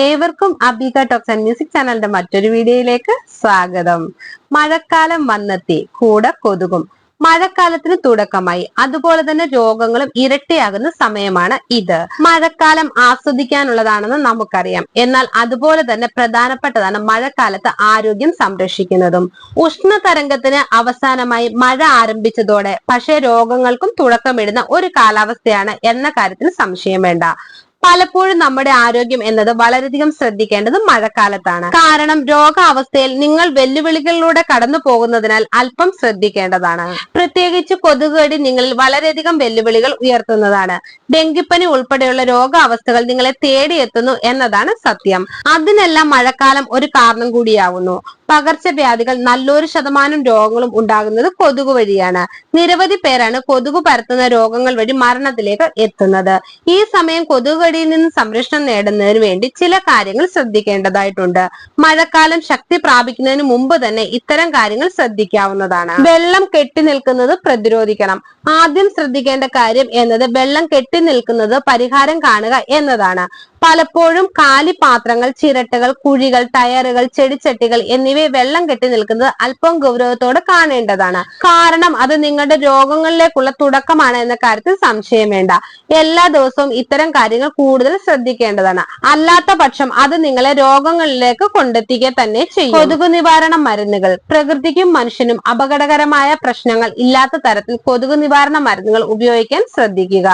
ഏവർക്കും അബിക talks and music ചാനലിന്റെ മറ്റൊരു വീഡിയോയിലേക്ക് സ്വാഗതം. മഴക്കാലം വന്നെത്തി കൂടെ കൊതുകും. മഴക്കാലത്തിന് തുടക്കമായി. അതുപോലെ തന്നെ രോഗങ്ങളും ഇരട്ടിയാകുന്ന സമയമാണ് ഇത്. മഴക്കാലം ആസ്വദിക്കാനുള്ളതാണെന്ന് നമുക്കറിയാം. എന്നാൽ അതുപോലെ തന്നെ പ്രധാനപ്പെട്ടതാണ് മഴക്കാലത്ത് ആരോഗ്യം സംരക്ഷിക്കുന്നതും. ഉഷ്ണതരംഗത്തിന് അവസാനമായി മഴ ആരംഭിച്ചതോടെ പക്ഷേ രോഗങ്ങൾക്കും തുടക്കമിടുന്ന ഒരു കാലാവസ്ഥയാണ് എന്ന കാര്യത്തിൽ സംശയം വേണ്ട. പലപ്പോഴും നമ്മുടെ ആരോഗ്യം എന്നത് വളരെയധികം ശ്രദ്ധിക്കേണ്ടത് മഴക്കാലത്താണ്. കാരണം രോഗാവസ്ഥയിൽ നിങ്ങൾ വെല്ലുവിളികളിലൂടെ കടന്നു പോകുന്നതിനാൽ അല്പം ശ്രദ്ധിക്കേണ്ടതാണ്. പ്രത്യേകിച്ച് കൊതുകുകടി നിങ്ങളിൽ വളരെയധികം വെല്ലുവിളികൾ ഉയർത്തുന്നതാണ്. ഡെങ്കിപ്പനി ഉൾപ്പെടെയുള്ള രോഗാവസ്ഥകൾ നിങ്ങളെ തേടിയെത്തുന്നു എന്നതാണ് സത്യം. അതിനെല്ലാം മഴക്കാലം ഒരു കാരണം കൂടിയാവുന്നു. പകർച്ചവ്യാധികൾ നല്ലൊരു ശതമാനം രോഗങ്ങളും ഉണ്ടാകുന്നത് കൊതുക് വഴിയാണ്. നിരവധി പേരാണ് കൊതുക് പരത്തുന്ന രോഗങ്ങൾ വഴി മരണത്തിലേക്ക് എത്തുന്നത്. ഈ സമയം കൊതുക് കൊതുകുകടിയിൽ നിന്ന് സംരക്ഷണം നേടുന്നതിന് വേണ്ടി ചില കാര്യങ്ങൾ ശ്രദ്ധിക്കേണ്ടതായിട്ടുണ്ട്. മഴക്കാലം ശക്തി പ്രാപിക്കുന്നതിന് മുമ്പ് തന്നെ ഇത്തരം കാര്യങ്ങൾ ശ്രദ്ധിക്കാവുന്നതാണ്. വെള്ളം കെട്ടി നിൽക്കുന്നത് പ്രതിരോധിക്കണം. ആദ്യം ശ്രദ്ധിക്കേണ്ട കാര്യം എന്നത് വെള്ളം കെട്ടി നിൽക്കുന്നത് പരിഹാരം കാണുക എന്നതാണ്. പലപ്പോഴും കാലി പാത്രങ്ങൾ ചിരട്ടകൾ കുഴികൾ ടയറുകൾ ചെടിച്ചട്ടികൾ എന്നിവയെ വെള്ളം കെട്ടി നിൽക്കുന്നത് അല്പം ഗൗരവത്തോടെ കാണേണ്ടതാണ്. കാരണം അത് നിങ്ങളുടെ രോഗങ്ങളിലേക്കുള്ള തുടക്കമാണ് എന്ന കാര്യത്തിൽ സംശയം വേണ്ട. എല്ലാ ദിവസവും ഇത്തരം കാര്യങ്ങൾ കൂടുതൽ ശ്രദ്ധിക്കേണ്ടതാണ്. അല്ലാത്ത പക്ഷം അത് നിങ്ങളെ രോഗങ്ങളിലേക്ക് കൊണ്ടെത്തിക്കുക തന്നെ ചെയ്യും. കൊതുക് നിവാരണ മരുന്നുകൾ പ്രകൃതിക്കും മനുഷ്യനും അപകടകരമായ പ്രശ്നങ്ങൾ ഇല്ലാത്ത തരത്തിൽ കൊതുക് നിവാരണ മരുന്നുകൾ ഉപയോഗിക്കാൻ ശ്രദ്ധിക്കുക.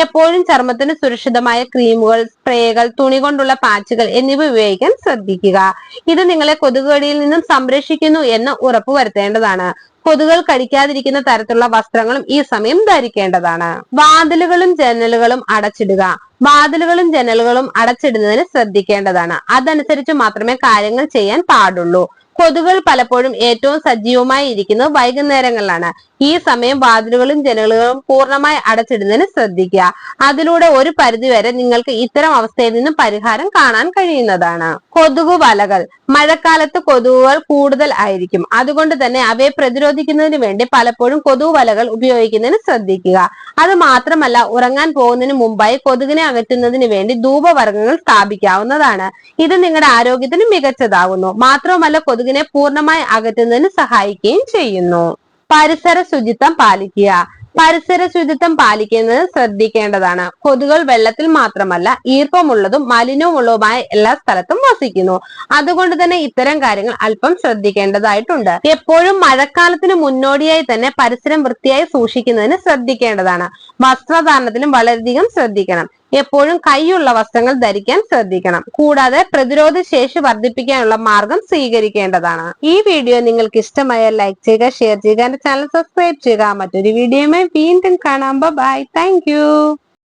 എപ്പോഴും ചർമ്മത്തിന് സുരക്ഷിതമായ ക്രീമുകൾ സ്പ്രേകൾ തുണി കൊണ്ടുള്ള പാച്ചുകൾ എന്നിവ ഉപയോഗിക്കാൻ ശ്രദ്ധിക്കുക. ഇത് നിങ്ങളെ കൊതുകുകടിയിൽ നിന്നും സംരക്ഷിക്കുന്നു എന്ന് ഉറപ്പുവരുത്തേണ്ടതാണ് കൊതുകൾ കടിക്കാതിരിക്കുന്ന തരത്തിലുള്ള വസ്ത്രങ്ങളും ഈ സമയം ധരിക്കേണ്ടതാണ്. വാതിലുകളും ജനലുകളും അടച്ചിടുക. വാതിലുകളും ജനലുകളും അടച്ചിടുന്നതിന് ശ്രദ്ധിക്കേണ്ടതാണ്. അതനുസരിച്ച് മാത്രമേ കാര്യങ്ങൾ ചെയ്യാൻ പാടുള്ളൂ. കൊതുകൾ പലപ്പോഴും ഏറ്റവും സജീവമായി ഇരിക്കുന്നത് വൈകുന്നേരങ്ങളിലാണ്. ഈ സമയം വാതിലുകളും ജനലുകളും പൂർണമായി അടച്ചിടുന്നതിന് ശ്രദ്ധിക്കുക. അതിലൂടെ ഒരു പരിധിവരെ നിങ്ങൾക്ക് ഇത്തരം അവസ്ഥയിൽ നിന്നും പരിഹാരം കാണാൻ കഴിയുന്നതാണ്. കൊതുകു വലകൾ. മഴക്കാലത്ത് കൊതുകുകൾ കൂടുതൽ ആയിരിക്കും. അതുകൊണ്ട് തന്നെ അവയെ പ്രതിരോധിക്കുന്നതിന് വേണ്ടി പലപ്പോഴും കൊതുകു വലകൾ ഉപയോഗിക്കുന്നതിന് ശ്രദ്ധിക്കുക. അത് മാത്രമല്ല ഉറങ്ങാൻ പോകുന്നതിന് മുമ്പായി കൊതുകിനെ അകറ്റുന്നതിന് വേണ്ടി ധൂപവർഗങ്ങൾ സ്ഥാപിക്കാവുന്നതാണ്. ഇത് നിങ്ങളുടെ ആരോഗ്യത്തിന് മികച്ചതാകുന്നു. മാത്രവുമല്ല കൊതുകിനെ പൂർണമായി അകറ്റുന്നതിന് സഹായിക്കുകയും ചെയ്യുന്നു. പരിസര ശുചിത്വം പാലിക്കുക. പരിസര ശുചിത്വം പാലിക്കുന്നത് ശ്രദ്ധിക്കേണ്ടതാണ്. കൊതുകൾ വെള്ളത്തിൽ മാത്രമല്ല ഈർപ്പമുള്ളതും മലിനവുമുള്ളതുമായ എല്ലാ സ്ഥലത്തും വസിക്കുന്നു. അതുകൊണ്ട് തന്നെ ഇത്തരം കാര്യങ്ങൾ അല്പം ശ്രദ്ധിക്കേണ്ടതായിട്ടുണ്ട്. എപ്പോഴും മഴക്കാലത്തിന് മുന്നോടിയായി തന്നെ പരിസരം വൃത്തിയായി സൂക്ഷിക്കുന്നതിന് ശ്രദ്ധിക്കേണ്ടതാണ്. വസ്ത്രധാരണത്തിലും വളരെയധികം ശ്രദ്ധിക്കണം. എപ്പോഴും കൈയുള്ള വസ്ത്രങ്ങൾ ധരിക്കാൻ ശ്രദ്ധിക്കണം. കൂടാതെ പ്രതിരോധ ശേഷി വർദ്ധിപ്പിക്കാനുള്ള മാർഗം സ്വീകരിക്കേണ്ടതാണ്. ഈ വീഡിയോ നിങ്ങൾക്ക് ഇഷ്ടമായാൽ ലൈക്ക് ചെയ്യുക ഷെയർ ചെയ്യുക എന്റെ ചാനൽ സബ്സ്ക്രൈബ് ചെയ്യുക. മറ്റൊരു വീഡിയോയുമായി വീണ്ടും കാണാം. Bye thank